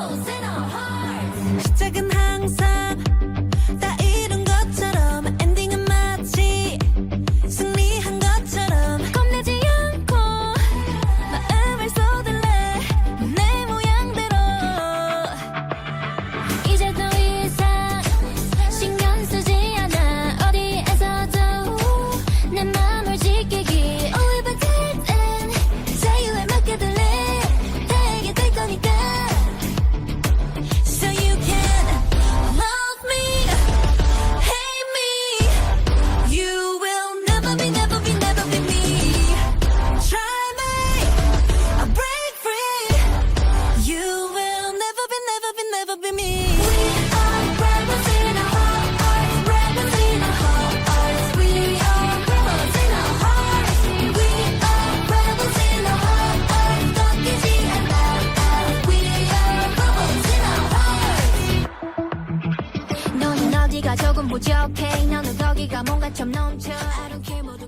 Troubles in our hearts. 네가 조금 부족해. 너는 거기가 뭔가 좀 넘쳐. I don't care 모두